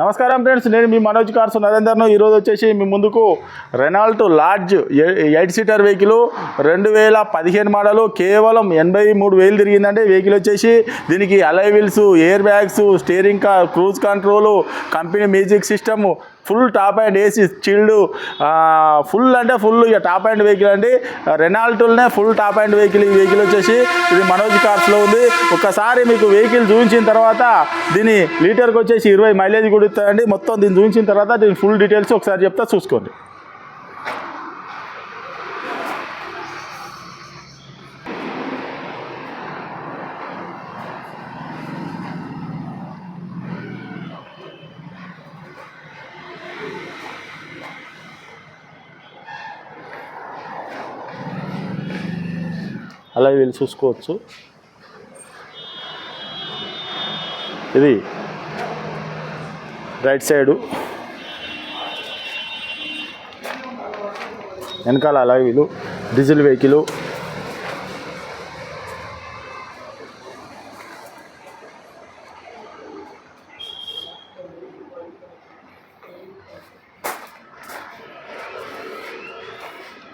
నమస్కారం ఫ్రెండ్స్ నేను మీ మనోజ్ కార్స్ నరేందర్ను. ఈరోజు వచ్చేసి మీ ముందుకు Renault large eight seater vehicle రెండు వేల పదిహేను మోడలు కేవలం ఎనభై మూడు వేలు తిరిగిందంటే వెహికల్ వచ్చేసి దీనికి alloy wheels air bags steering cruise control company music system full top and AC chilled full అంటే ఫుల్ ఇక టాప్ అండ్ వెహికల్ అండి. రెనాల్టోల్నే ఫుల్ టాప్ అండ్ వెహికల్ ఈ వెహికల్ వచ్చేసి ఇది మనోజ్ కార్స్లో ఉంది. ఒకసారి మీకు వెహికల్ చూపించిన తర్వాత దీని లీటర్కి వచ్చేసి ఇరవై మైలేజ్ కూడా ఇస్తుందండి మొత్తం దీన్ని చూపించిన తర్వాత దీని ఫుల్ డీటెయిల్స్ ఒకసారి చెప్తా చూసుకోండి. అలా వీళ్ళు చూసుకోవచ్చు. ఇది రైట్ సైడు. వెనకాల అలా వీళ్ళు డీజిల్ వెహికల్.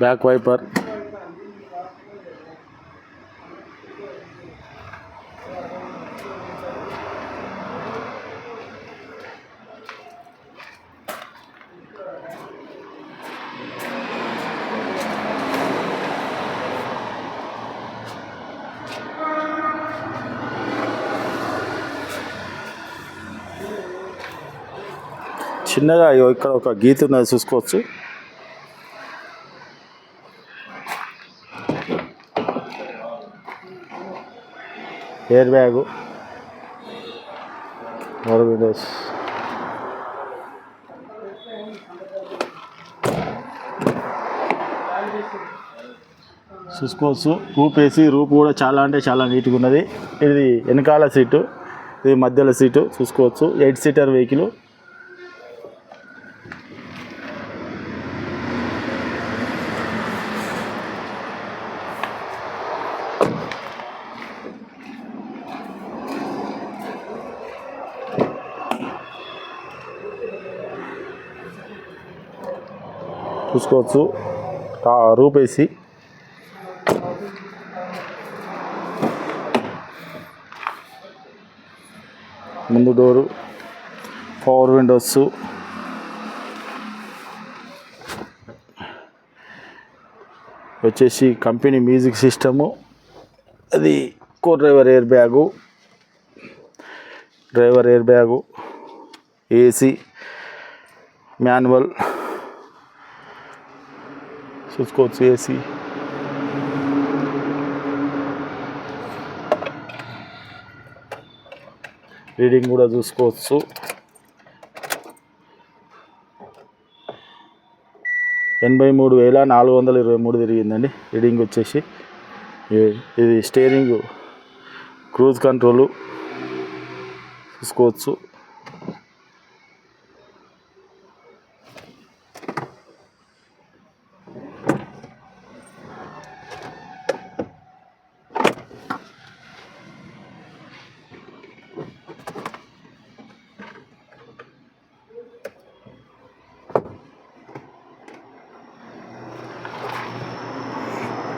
Back wiper. చిన్నగా ఇక్కడ ఒక గీత ఉన్నది చూసుకోవచ్చు. Air bag. మరో విండోస్ చూసుకోవచ్చు. రూప్ వేసి రూప్ కూడా చాలా అంటే చాలా నీట్గా ఉన్నది. ఇది వెనకాల సీటు ఇది మధ్యలో సీటు చూసుకోవచ్చు. ఎయిట్ సీటర్ వెహికల్ చూసుకోవచ్చు. రూపేసి. ముందు డోరు పవర్ విండోస్. వచ్చేసి కంపెనీ మ్యూజిక్ సిస్టము. అది co driver air bag. Driver air bag. AC. Manual. చూసుకోవచ్చు ఏసీ రీడింగ్ కూడా చూసుకోవచ్చు. ఎనభై మూడు వేల నాలుగు వందల ఇరవై మూడు తిరిగిందండి. రీడింగ్ వచ్చేసి ఇది స్టీరింగ్ క్రూజ్ కంట్రోలు చూసుకోవచ్చు.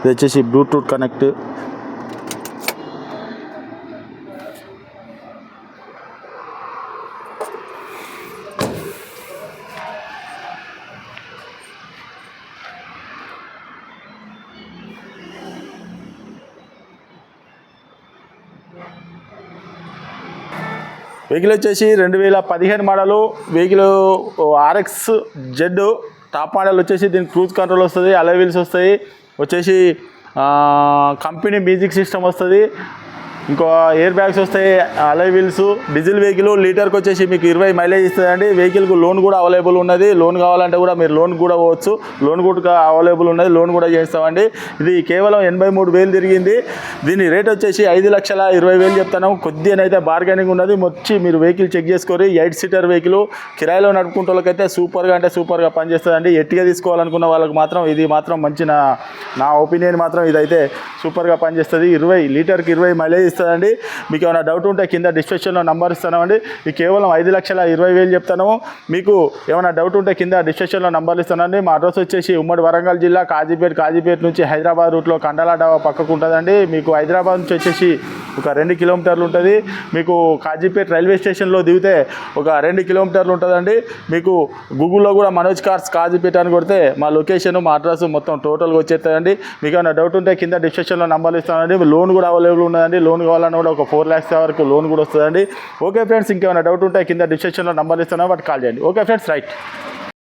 ఇది వచ్చేసి బ్లూటూత్ కనెక్ట్. వెహికల్ వచ్చేసి రెండు వేల పదిహేను model. Vehicle RX Z top model వచ్చేసి దీనికి క్రూజ్ కంట్రోల్ వస్తుంది అలై వస్తాయి. వచ్చేసి కంపెనీ మ్యూజిక్ సిస్టమ్ వస్తుంది. ఇంకో ఎయిర్ బ్యాగ్స్ వస్తాయి అలై వీల్స్ డీజిల్ వెహికల్ లీటర్కి వచ్చేసి మీకు ఇరవై మైలేజ్ ఇస్తుందండి. వెహికల్కు లోన్ కూడా అవైలబుల్ ఉన్నది. లోన్ కావాలంటే కూడా మీరు లోన్ కూడా పోవచ్చు. లోన్ కూడా అవైలబుల్ ఉన్నది. లోన్ కూడా చేస్తామండి. ఇది కేవలం ఎనభై మూడు వేలు తిరిగింది. దీని రేట్ వచ్చేసి ఐదు లక్షల ఇరవై వేలు చెప్తాను కొద్దిగానైతే బార్గెనింగ్ ఉన్నది. వచ్చి మీరు వెహికల్ చెక్ చేసుకోరు. ఎయిట్ సీటర్ వెహికల్ కిరాయిలో నడుపుకుంటే వాళ్ళకైతే సూపర్గా అంటే సూపర్గా పనిచేస్తుందండి. ఎట్టిగా తీసుకోవాలనుకున్న వాళ్ళకి మాత్రం ఇది మాత్రం మంచి నా నా ఒపీనియన్ మాత్రం ఇదైతే సూపర్గా పనిచేస్తుంది. ఇరవై లీటర్కి ఇరవై మైలేజ్ ఇస్తుందండి. మీకు ఏమైనా డౌట్ ఉంటే కింద డిస్క్రిప్షన్లో నంబర్ ఇస్తున్నామండి. ఇది కేవలం ఐదు లక్షల ఇరవై వేలు చెప్తాను మీకు ఏమైనా డౌట్ ఉంటే కింద డిస్క్రిప్షన్లో నంబర్లు ఇస్తానండి మా అడ్రస్ వచ్చేసి ఉమ్మడి వరంగల్ జిల్లా కాజీపేట కాజీపేట నుంచి హైదరాబాద్ రూట్లో కండలా డాబా పక్కకు ఉంటుందండి. మీకు హైదరాబాద్ నుంచి వచ్చేసి ఒక రెండు కిలోమీటర్లు ఉంటుంది. మీకు కాజీపేట రైల్వే స్టేషన్లో దిగితే ఒక రెండు కిలోమీటర్లు ఉంటుందండి. మీకు గూగుల్లో కూడా మనోజ్ కార్స్ కాజీపేట అని కొడితే మా లొకేషన్ మా అడ్రస్ మొత్తం టోటల్గా వచ్చేస్తుందండి. మీకు ఏమైనా డౌట్ ఉంటే కింద డిస్క్రిప్షన్లో నంబర్లు ఇస్తానండి లోన్ కూడా అవైలబుల్ ఉన్నదండి. లోన్ కావాలన్నా కూడా ఒక ఫోర్ ల్యాక్స్ వరకు లోన్ కూడా వస్తుందండి. ఓకే ఫ్రెండ్స్ ఇంకేమైనా డౌట్ ఉంటే కింద డిస్క్రిప్షన్లో నంబర్ ఇస్తాను బట్ కాల్ చేయండి. Okay friends right